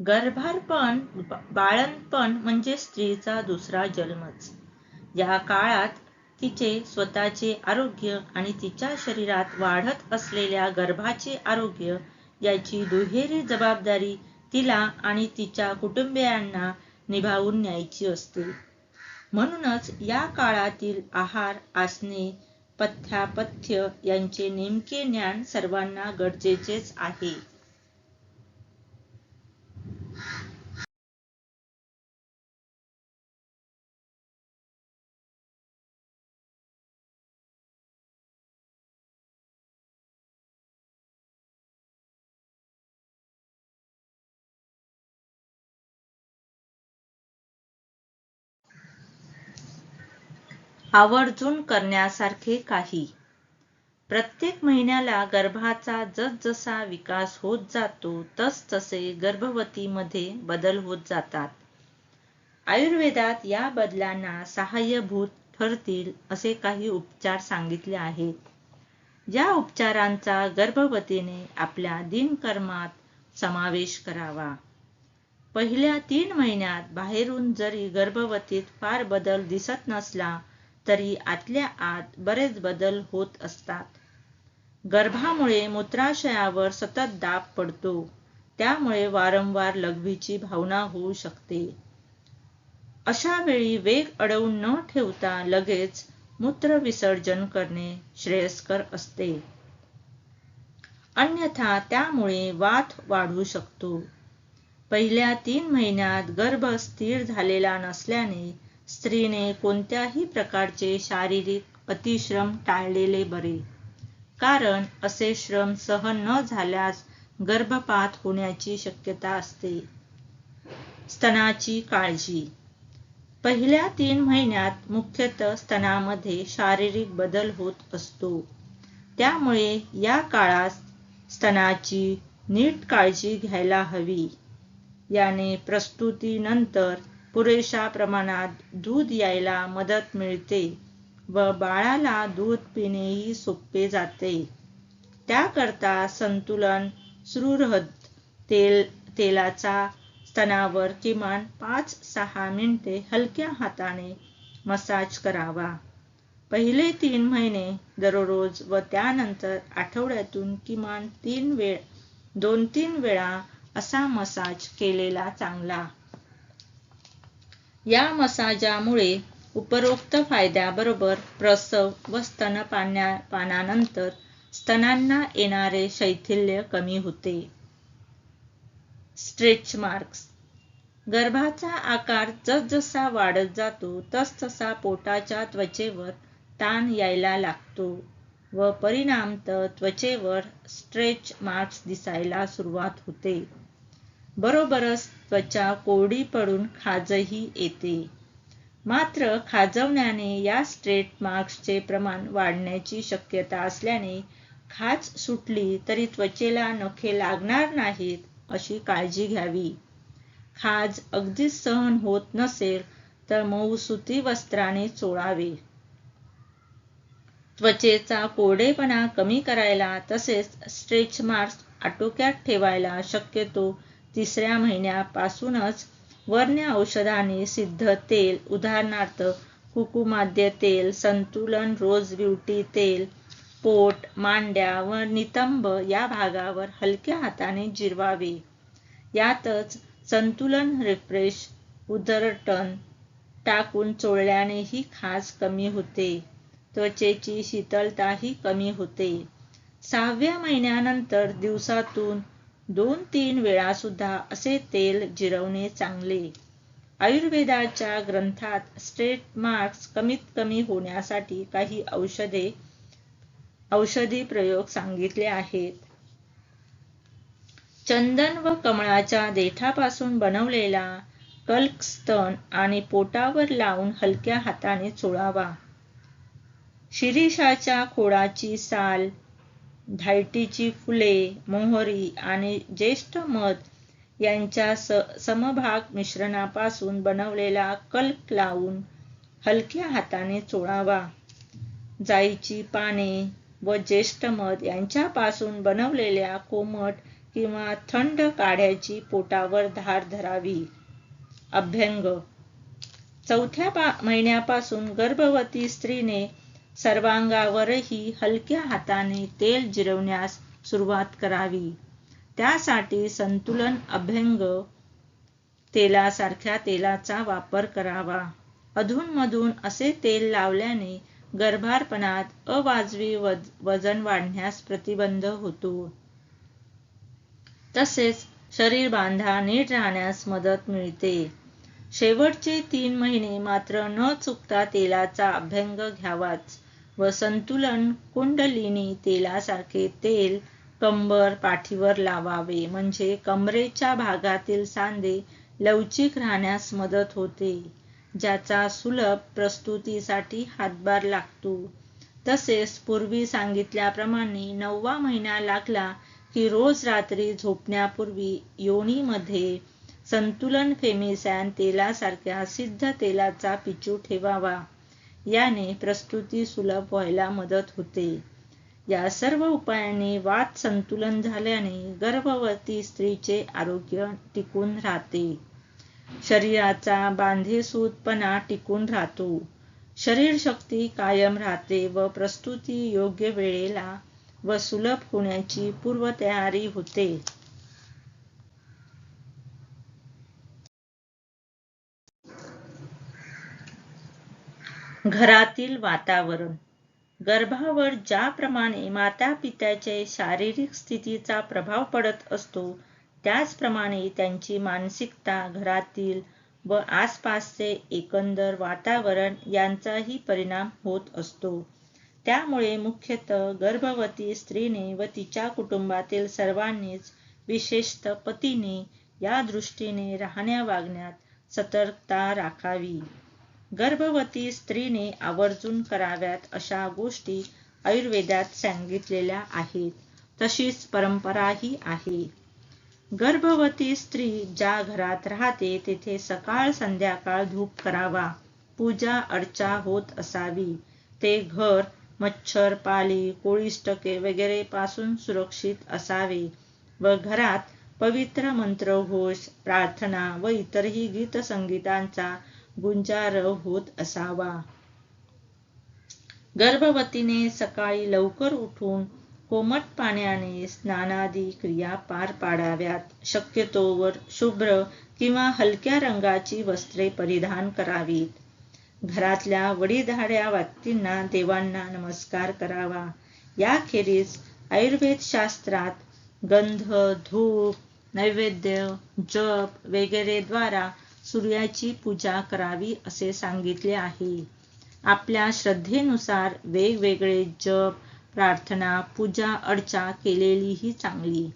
गर्भारपण बाळणपण म्हणजे स्त्रीचा दुसरा जन्मच. या काळात तिचे स्वतःचे आरोग्य आणि तिच्या शरीरात वाढत असलेल्या गर्भाचे आरोग्य याची दुहेरी जबाबदारी तिला आणि तिच्या कुटुंबियांना निभावून न्यायची असते. म्हणूनच या काळातील आहार आसने पथ्यापथ्य यांचे नेमके ज्ञान सर्वांना गरजेचेच आहे. आवर्जून करण्यासारखे काही. प्रत्येक महिन्याला गर्भाचा जसजसा विकास होत जातो तसतसे गर्भवतीमध्ये बदल होत जातात. आयुर्वेदात या बदलांना सहाय्यभूत ठरतील असे काही उपचार सांगितले आहेत. या उपचारांचा गर्भवतीने आपल्या दिनकर्मात समावेश करावा. पहिल्या तीन महिन्यात बाहेरून जरी गर्भवतीत फार बदल दिसत नसला तरी आतल्या आत बरेच बदल होत असतात. गर्भामुळे मूत्राशयावर सतत दाब पडतो. त्यामुळे वारंवार लघवीची भावना होऊ शकते. अशा वेळी वेग अडवून न ठेवता लगेच मूत्र विसर्जन करणे श्रेयस्कर असते. अन्यथा त्यामुळे वात वाढू शकतो. पहिल्या तीन महिन्यात गर्भ स्थिर झालेला नसल्याने स्त्रीने कोणत्याही प्रकारचे शारीरिक अतिश्रम टाळलेले बरे. कारण असे श्रम सहन न झाल्यास गर्भपात होण्याची शक्यता असते. स्तनाची काळजी. पहिल्या तीन महिन्यात मुख्यतः स्तनामध्ये शारीरिक बदल होत असतो. त्यामुळे या काळात स्तनाची नीट काळजी घ्यायला हवी. याने प्रस्तुतीनंतर पुरेशा प्रमाणात दूध यायला मदत मिळते व बाळाला दूध पिणेही सोपे जाते. त्याकरता संतुलन सुहृद तेल तेलाचा स्तनावर किमान पाच सहा मिनिटे हलक्या हाताने मसाज करावा. पहिले तीन महिने दररोज व त्यानंतर आठवड्यातून किमान तीन वेळ दोन तीन वेळा असा मसाज केलेला चांगला. या मसाजामुळे उपरोक्त फायद्याबरोबर प्रसव व स्तनपानानंतर स्तनांना येणारे शैथिल्य कमी होते. स्ट्रेच मार्क्स गर्भाचा आकार जसजसा वाढत जातो तसतसा पोटाच्या त्वचेवर ताण यायला लागतो व परिणामत त्वचेवर स्ट्रेच मार्क्स दिसायला सुरुवात होते. बरोबरच त्वचा कोरडी पडून खाजही येते. मात्र खाजवण्याने या स्ट्रेट मार्क्सचे प्रमाण वाढण्याची शक्यता असल्याने खाज सुटली तरी त्वचेला नखे लागणार नाहीत अशी काळजी घ्यावी. खाज अगदीच सहन होत नसेल तर मऊ सुती वस्त्राने चोळावे. त्वचेचा कोरडेपणा कमी करायला तसेच स्ट्रेच मार्क्स आटोक्यात ठेवायला शक्यतो तिसऱ्या महिन्यापासूनच वर्ण्य औषधाने सिद्ध तेल उदाहरणार्थ कुकुमाद्य तेल संतुलन रोज ब्युटी तेल पोट मांड्या व नितंब या भागावर हलक्या हाताने जिरवावे. यातच संतुलन रिफ्रेश उदरटन टाकून चोळल्यानेही खास कमी होते. त्वचेची शीतलताही कमी होते. सहाव्या महिन्यानंतर दिवसातून दोन तीन वेळा सुद्धा असे तेल जिरवणे चांगले. आयुर्वेदाच्या ग्रंथात स्ट्रेट मार्क्स कमीत कमी होण्यासाठी काही औषधे औषधी प्रयोग सांगितले आहेत. चंदन व कमळाच्या देठापासून बनवलेला कल्क स्तन आणि पोटावर लावून हलक्या हाताने चोळावा. शिरीषाच्या खोडाची साल धायटीची फुले मोहरी आणि ज्येष्ठ मध यांच्या समभाग मिश्रणापासून बनवलेला कल्क लावून हलक्या हाताने चोळावा. जाईची पाने व ज्येष्ठ मध यांच्यापासून बनवलेल्या कोमट किंवा थंड काढ्याची पोटावर धार धरावी. अभ्यंग. चौथ्या महिन्यापासून गर्भवती स्त्रीने सर्वांगावरही हलक्या हाताने तेल जिरवण्यास सुरुवात करावी. त्यासाठी संतुलन अभ्यंग तेलासारख्या तेलाचा वापर करावा. अधूनमधून असे तेल लावल्याने गर्भारपणात अवाजवी वजन वाढण्यास प्रतिबंध होतो. तसेच शरीर बांधा नीट राहण्यास मदत मिळते. शेवटचे तीन महिने मात्र न चुकता तेलाचा अभ्यंग घ्यावाच. व संतुलन कुंडलिनी तेलासारखे तेल कंबर पाठीवर लावावे. म्हणजे कमरेच्या भागातील सांधे लवचिक राहण्यास मदत होते. ज्याचा सुलभ प्रस्तुतीसाठी हातभार लागतो. तसेच पूर्वी सांगितल्याप्रमाणे नववा महिना लागला की रोज रात्री झोपण्यापूर्वी योनीमध्ये संतुलन फेमिसॅन तेलासारख्या सिद्ध तेलाचा पिचू ठेवावा. याने प्रस्तुती सुलभ व्हायला मदत होते. या सर्व उपायांनी वाद संतुलन झाल्याने गर्भवती स्त्रीचे आरोग्य टिकून राहते. शरीराचा बांधेसूदपणा टिकून राहतो. शरीर शक्ती कायम राहते व प्रस्तुती योग्य वेळेला व सुलभ होण्याची पूर्वतयारी होते. घरातील वातावरण. गर्भावर ज्याप्रमाणे माता पित्याचे शारीरिक स्थितीचा प्रभाव पडत असतो त्याचप्रमाणे त्यांची मानसिकता घरातील व आसपासचे एकंदर वातावरण यांचाही परिणाम होत असतो. त्यामुळे मुख्यतः गर्भवती स्त्रीने व तिच्या कुटुंबातील सर्वांनीच विशेषतः पतीने या दृष्टीने राहण्या वागण्यात सतर्कता राखावी. गर्भवती स्त्रीने आवर्जून कराव्यात अशा गोष्टी आयुर्वेदात सांगितलेल्या आहेत. तशीच परंपराही आहे. गर्भवती स्त्री ज्या घरात राहते तेथे सकाळ संध्याकाळ धूप करावा पूजा अर्चा होत असावी. ते घर मच्छर पाली कोळीष्टके वगैरे पासून सुरक्षित असावे व घरात पवित्र मंत्रघोष प्रार्थना व इतरही गीतसंगीतांचा गुंजारव होत असावा. गर्भवतीने सकाळी लवकर उठून कोमट पाण्याने स्नानादी क्रिया पार पाडाव्यात. शक्यतोवर शुभ्र किंवा हलक्या रंगाची वस्त्रे परिधान करावीत. घरातल्या वडीधाड्या व्यक्तींना देवांना नमस्कार करावा. याखेरीज आयुर्वेद शास्त्रात गंध धूप नैवेद्य जप वगैरे द्वारा सूर्याची पूजा करावी असे सांगितले आहे. आपल्या श्रद्धेनुसार वेगवेगळे जप प्रार्थना पूजा अर्चा केलेलीही चांगली.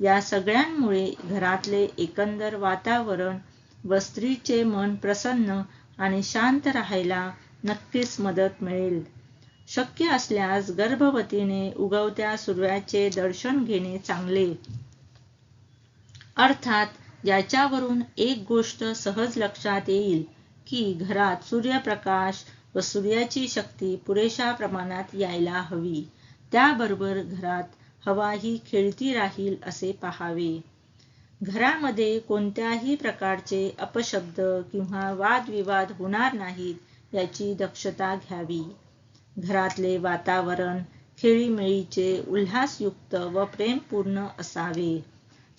या सगळ्यांमुळे घरातले एकंदर वातावरण व स्त्रीचे मन प्रसन्न आणि शांत राहायला नक्कीच मदत मिळेल. शक्य असल्यास गर्भवतीने उगवत्या सूर्याचे दर्शन घेणे चांगले. अर्थात याच्यावरून एक गोष्ट सहज लक्षात येईल की घरात सूर्यप्रकाश व सूर्याची शक्ती पुरेशा प्रमाणात यायला हवी. त्याबरोबर घरात हवा ही खेळती राहील असे पाहावे. घरामध्ये कोणत्याही प्रकारचे अपशब्द किंवा वादविवाद होणार नाहीत याची दक्षता घ्यावी. घरातले वातावरण खेळीमेळीचे उल्हासयुक्त व प्रेमपूर्ण असावे.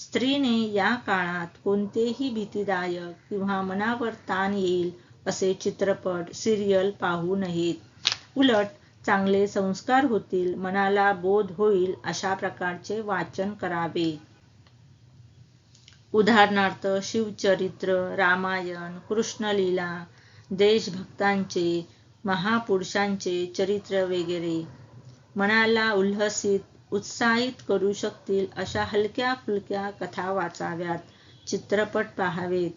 स्त्रीने या काळात कोणतेही भीतीदायक किंवा मनावर ताण येईल असे चित्रपट सिरियल पाहू नयेत. उलट चांगले संस्कार होतील मनाला बोध होईल अशा प्रकारचे वाचन करावे. उदाहरणार्थ शिवचरित्र रामायण कृष्णलीला देशभक्तांचे महापुरुषांचे चरित्र वगैरे. मनाला उल्हसित उत्साहित करू शकतील अशा हलक्या फुलक्या कथा वाचाव्यात चित्रपट पाहावेत.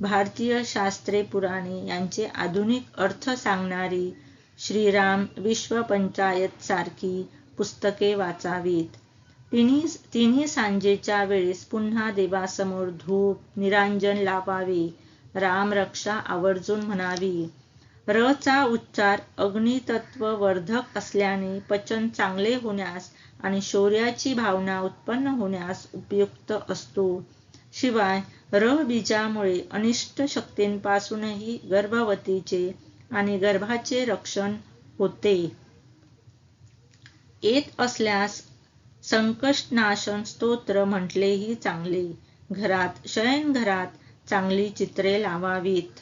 भारतीय शास्त्रे पुराणे यांचे आधुनिक अर्थ सांगणारी श्रीराम विश्वपंचायत सारखी पुस्तके वाचावीत. तिन्ही तिन्ही सांजेच्या वेळेस पुन्हा देवासमोर धूप निरांजन लावावे रामरक्षा आवर्जून म्हणावी. र चा उच्चार अग्नितत्व वर्धक असल्याने पचन चांगले होण्यास आणि शौर्याची भावना उत्पन्न होण्यास उपयुक्त असतो. शिवाय र बीजामुळे अनिष्ट शक्तींपासूनही गर्भवतीचे आणि गर्भाचे रक्षण होते. येत असल्यास संकष्टनाशन स्तोत्र म्हटलेही चांगले. घरात शयनघरात चांगली चित्रे लावावीत.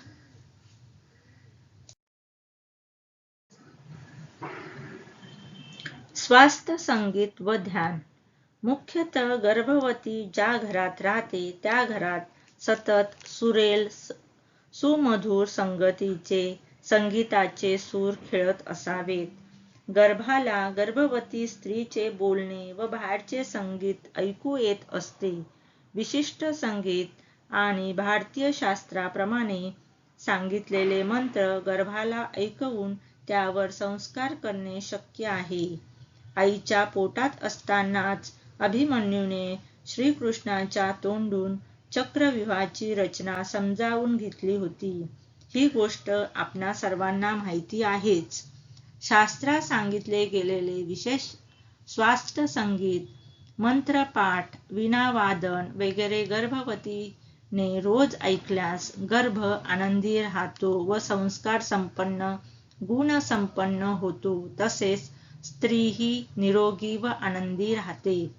स्वास्थ्य संगीत व ध्यान. मुख्यतः गर्भवती ज्या घरात राहते त्या घरात सतत सुरेल सुमधुर संगतीचे संगीताचे सूर खेळत असावेत. गर्भाला गर्भवती स्त्रीचे बोलणे व बाहेरचे संगीत ऐकू येत असते. विशिष्ट संगीत आणि भारतीय शास्त्राप्रमाणे सांगितलेले मंत्र गर्भाला ऐकवून त्यावर संस्कार करणे शक्य आहे. आईच्या पोटात असतानाच अभिमन्यूने श्रीकृष्णाच्या तोंडून चक्रव्यूहाची रचना समजावून घेतली होती. ही गोष्ट आपणा सर्वांना माहिती आहेच. शास्त्रात सांगितले गेलेले विशेष स्वास्थ्य संगीत मंत्रपाठ विनावादन वगैरे गर्भवतीने रोज ऐकल्यास गर्भ आनंदी राहतो व संस्कार संपन्न गुणसंपन्न होतो. तसेच स्त्री ही निरोगी व आनंदी राहते.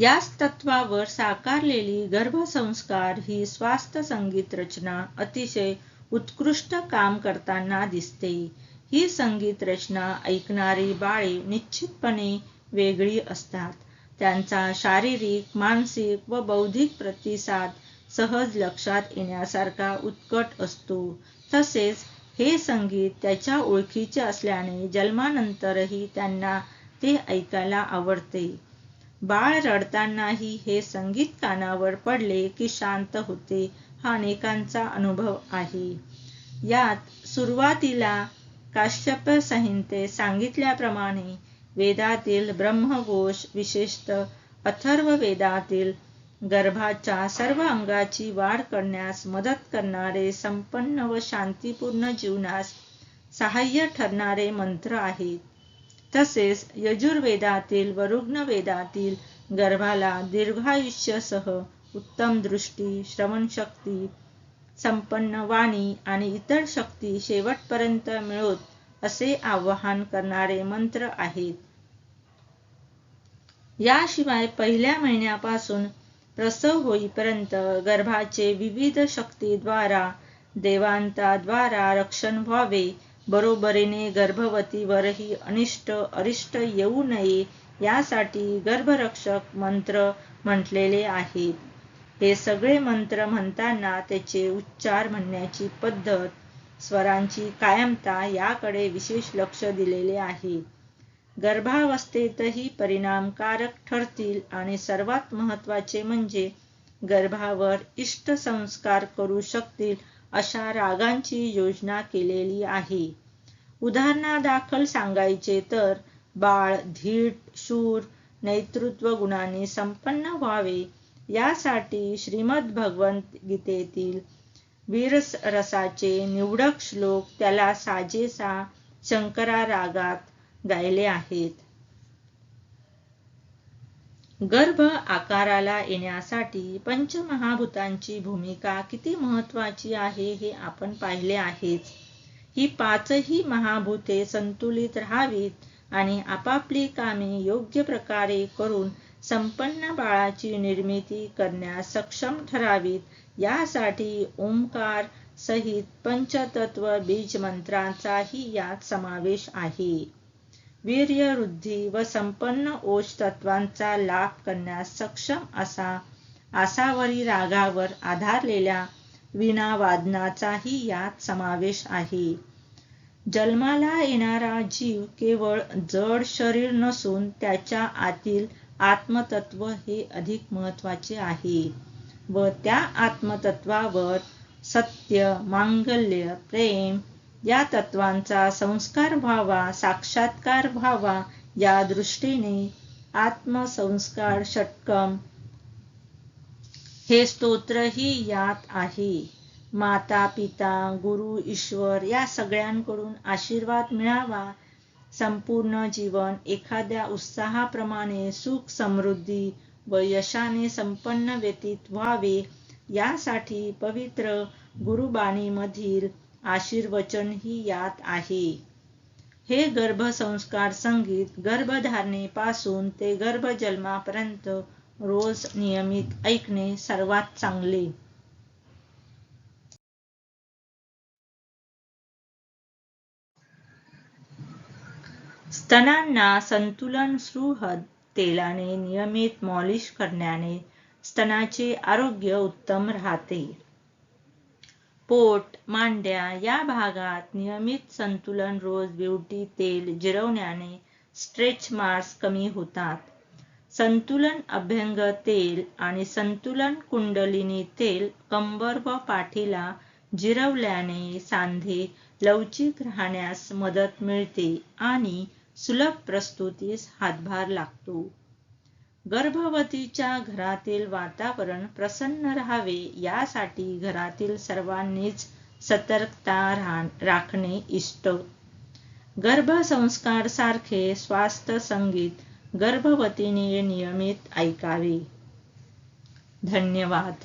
याच तत्वावर साकारलेली गर्भसंस्कार ही स्वास्थ्य संगीत रचना अतिशय उत्कृष्ट काम करताना दिसते. ही संगीत रचना ऐकणारी बाळे निश्चितपणे वेगळी असतात. त्यांचा शारीरिक मानसिक व बौद्धिक प्रतिसाद सहज लक्षात येण्यासारखा उत्कट असतो. तसेच हे संगीत त्याच्या ओळखीचे असल्याने जन्मानंतरही त्यांना ते ऐकायला आवडते. बाळ रडतानाही हे संगीत कानावर पडले की शांत होते हा अनेकांचा अनुभव आहे. यात सुरुवातीला काश्यप संहिते सांगितल्याप्रमाणे वेदातील ब्रह्मघोष विशेषतः अथर्व वेदातील गर्भाच्या सर्व अंगाची वाढ करण्यास मदत करणारे संपन्न व शांतीपूर्ण जीवनास सहाय्य ठरणारे मंत्र आहेत. तसेच यजुर्वेदातील व रुग्णवेदातील गर्भाला दीर्घायुष्यसह उत्तम दृष्टी श्रवणशक्ती संपन्न वाणी आणि इतर शक्ती शेवटपर्यंत मिळोत असे आवाहन करणारे मंत्र आहेत. याशिवाय पहिल्या महिन्यापासून प्रसव होईपर्यंत गर्भाचे विविध शक्तीद्वारा देवांताद्वारा रक्षण व्हावे. बरोबरीने गर्भवतीवरही अनिष्ट अरिष्ट येऊ नये यासाठी गर्भरक्षक मंत्र म्हटलेले आहेत. हे सगळे मंत्र म्हणताना त्याचे उच्चार म्हणण्याची पद्धत स्वरांची कायमता याकडे विशेष लक्ष दिलेले आहे. गर्भावस्थेतही परिणामकारक ठरतील आणि सर्वात महत्त्वाचे म्हणजे गर्भावर इष्ट संस्कार करू शकतील अशा रागांची योजना केलेली आहे. उदाहरणादाखल सांगायचे तर बाळ धीट शूर नेतृत्व गुणांनी संपन्न व्हावे यासाठी श्रीमद भगवंत गीतेतील वीररसाचे निवडक श्लोक त्याला साजेसा शंकरा रागात गायले आहेत. गर्भ आकाराला येण्यासाठी पंचमहाभूतांची भूमिका किती महत्वाची आहे हे आपण पाहिले आहेच ही पाचही महाभूते संतुलित राहावीत आणि आपापली कामे योग्य प्रकारे करून संपन्न बाळाची निर्मिती करण्यास सक्षम ठरावीत. यासाठी ओंकार सहित पंचतत्व बीज मंत्रांचाही यात समावेश आहे. वीर्यवृद्धी व संपन्न ओष तत्वांचा लाभ करण्यास सक्षम असा आसावरी रागावर आधारलेल्या विणावादनाचाही यात समावेश आहे. जन्माला येणारा जीव केवळ जड शरीर नसून त्याच्या आतील आत्मतत्व हे अधिक महत्त्वाचे आहे व त्या आत्मतत्वावर सत्य मांगल्य प्रेम या तत्वांचा संस्कार व्हावा साक्षात्कार व्हावा या दृष्टीने आत्मसंस्कार षटकम. हे स्तोत्रही यात आहे. माता पिता गुरु ईश्वर या सगळ्यांकडून आशीर्वाद मिळावा. संपूर्ण जीवन एखाद्या उत्साहाप्रमाणे सुख समृद्धी व यशाने संपन्न व्यतीत व्हावे. यासाठी पवित्र गुरुबाणीमधील आशीर्वचनही यात आहे. हे गर्भसंस्कार संगीत गर्भधारणेपासून ते गर्भजन्मापर्यंत रोज नियमित ऐकणे सर्वात चांगले. स्तनांना संतुलन सुहद तेलाने नियमित मॉलिश करण्याने स्तनाचे आरोग्य उत्तम राहते. पोट मांड्या या भागात नियमित संतुलन रोज ब्युटी तेल जिरवण्याने स्ट्रेच मार्क्स कमी होतात. संतुलन अभ्यंग तेल आणि संतुलन कुंडलिनी तेल कंबर व पाठीला जिरवल्याने सांधे लवचिक राहण्यास मदत मिळते आणि सुलभ प्रस्तुतीस हातभार लागतो. गर्भवतीच्या घरातील वातावरण प्रसन्न राहावे यासाठी घरातील सर्वांनीच सतर्कता राखणे इष्ट. गर्भसंस्कार सारखे स्वास्थ्य संगीत गर्भवतीने नियमित ऐकावे. धन्यवाद.